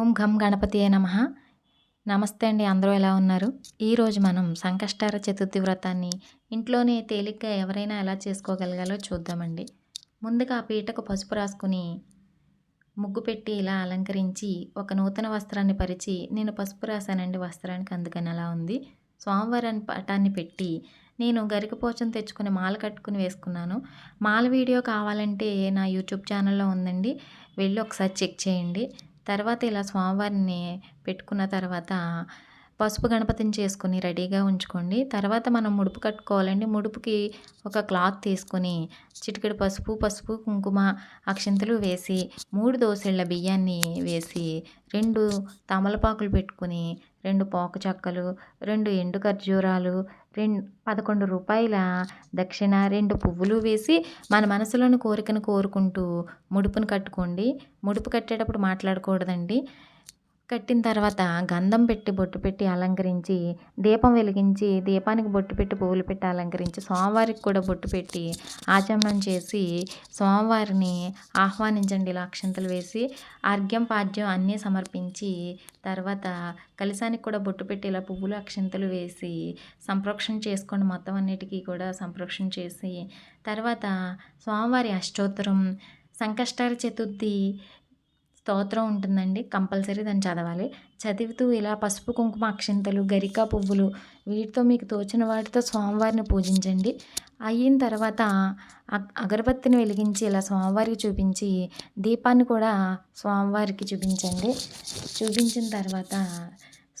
ఓం ఘం గణపతియే నమ. నమస్తే అండి అందరూ ఎలా ఉన్నారు? ఈరోజు మనం సంకష్టార చతుర్థి వ్రతాన్ని ఇంట్లోనే తేలిగ్గా ఎవరైనా ఎలా చేసుకోగలగాలో చూద్దామండి. ముందుగా ఆ పీటకు పసుపు రాసుకుని ముగ్గు పెట్టి ఇలా అలంకరించి ఒక నూతన వస్త్రాన్ని పరిచి నేను పసుపు రాశానండి వస్త్రానికి అందుకని అలా ఉంది. స్వామివారి పటాన్ని పెట్టి నేను గరికపోచం తెచ్చుకుని మాల కట్టుకుని వేసుకున్నాను. మాల వీడియో కావాలంటే నా యూట్యూబ్ ఛానల్లో ఉందండి. వెళ్ళి ఒకసారి చెక్ చేయండి. తర్వాత ఇలా స్వామివారిని పెట్టుకున్న తర్వాత పసుపు గణపతిని చేసుకుని రెడీగా ఉంచుకోండి. తర్వాత మనం ముడుపు కట్టుకోవాలండి. ముడుపుకి ఒక క్లాత్ తీసుకొని చిటికెడు పసుపు పసుపు కుంకుమ అక్షింతలు వేసి మూడు దోసెళ్ళ బియ్యాన్ని వేసి రెండు తమలపాకులు పెట్టుకుని రెండు పోక చక్కలు రెండు ఎండు ఖర్జూరాలు రెండు పదకొండు రూపాయల దక్షిణ రెండు పువ్వులు వేసి మన మనసులోని కోరికను కోరుకుంటూ ముడుపును కట్టుకోండి. ముడుపు కట్టేటప్పుడు మాట్లాడకూడదండి. కట్టిన తర్వాత గంధం పెట్టి బొట్టు పెట్టి అలంకరించి దీపం వెలిగించి దీపానికి బొట్టు పెట్టి పువ్వులు పెట్టి అలంకరించి స్వామివారికి కూడా బొట్టు పెట్టి ఆచమనం చేసి స్వామివారిని ఆహ్వానించండి. ఇలా అక్షంతలు వేసి అర్ఘ్యం పాద్యం అన్నీ సమర్పించి తర్వాత కలిసానికి కూడా బొట్టు పెట్టి ఇలా పువ్వులు అక్షంతలు వేసి సంప్రోక్షణ చేసుకోండి. మొత్తం అన్నిటికీ కూడా సంప్రోక్షణ చేసి తర్వాత స్వామివారి అష్టోత్తరం సంకష్టాల చతుర్థి స్తోత్రం ఉంటుందండి. కంపల్సరీ దాన్ని చదవాలి. చదువుతూ ఇలా పసుపు కుంకుమ అక్షింతలు గరిక పువ్వులు వీటితో మీకు తోచిన వాటితో స్వామివారిని పూజించండి. అయిన తర్వాత అగరబత్తిని వెలిగించి ఇలా స్వామివారికి చూపించి దీపాన్ని కూడా స్వామివారికి చూపించండి. చూపించిన తర్వాత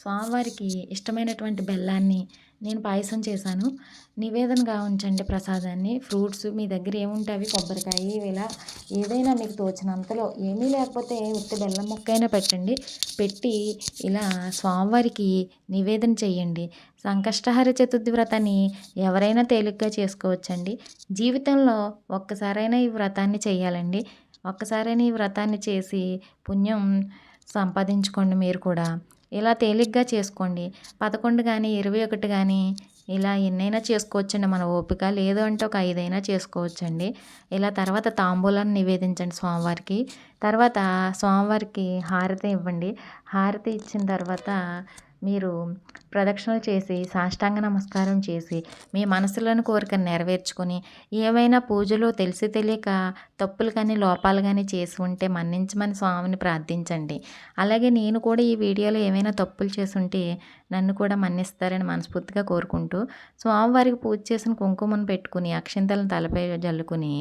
స్వామివారికి ఇష్టమైనటువంటి బెల్లాన్ని నేను పాయసం చేశాను. నివేదనగా ఉంచండి ప్రసాదాన్ని. ఫ్రూట్స్ మీ దగ్గర ఏముంటే అవి కొబ్బరికాయ ఇలా ఏదైనా మీకు తోచినంతలో ఏమీ లేకపోతే ఉత్తి బెల్లం ముక్కైనా పెట్టండి. పెట్టి ఇలా స్వామివారికి నివేదన చేయండి. సంకష్టహర చతుర్థి వ్రతాన్ని ఎవరైనా తేలిగ్గా చేసుకోవచ్చండి. జీవితంలో ఒక్కసారైనా ఈ వ్రతాన్ని చేయాలండి. ఒక్కసారైనా ఈ వ్రతాన్ని చేసి పుణ్యం సంపాదించుకోండి మీరు కూడా. ఇలా తేలిగ్గా చేసుకోండి. పదకొండు కానీ ఇరవై ఒకటి కానీ ఇలా ఎన్నైనా చేసుకోవచ్చండి. మన ఓపిక లేదు అంటే ఒక ఐదైనా చేసుకోవచ్చండి. ఇలా తర్వాత తాంబూలాన్ని నివేదించండి స్వామివారికి. తర్వాత స్వామివారికి హారతి ఇవ్వండి. హారతి ఇచ్చిన తర్వాత మీరు ప్రదక్షిణలు చేసి సాష్టాంగ నమస్కారం చేసి మీ మనసులోని కోరికను నెరవేర్చుకొని ఏమైనా పూజలో తెలిసి తెలియక తప్పులు కానీ లోపాలు కానీ చేసి ఉంటే మన్నించమని స్వామిని ప్రార్థించండి. అలాగే నేను కూడా ఈ వీడియోలో ఏమైనా తప్పులు చేసి ఉంటే నన్ను కూడా మన్నిస్తారని మనస్ఫూర్తిగా కోరుకుంటూ స్వామివారికి పూజ చేసిన కుంకుమను పెట్టుకుని అక్షింతలను తలపై జల్లుకుని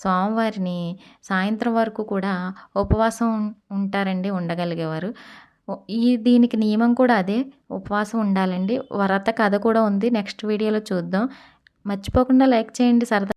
స్వామివారిని సాయంత్రం వరకు కూడా ఉపవాసం ఉంటారండి ఉండగలిగేవారు. ఈ దీనికి నియమం కూడా అదే. ఉపవాసం ఉండాలండి. వ్రత కథ కూడా ఉంది. నెక్స్ట్ వీడియోలో చూద్దాం. మర్చిపోకుండా లైక్ చేయండి. సరదా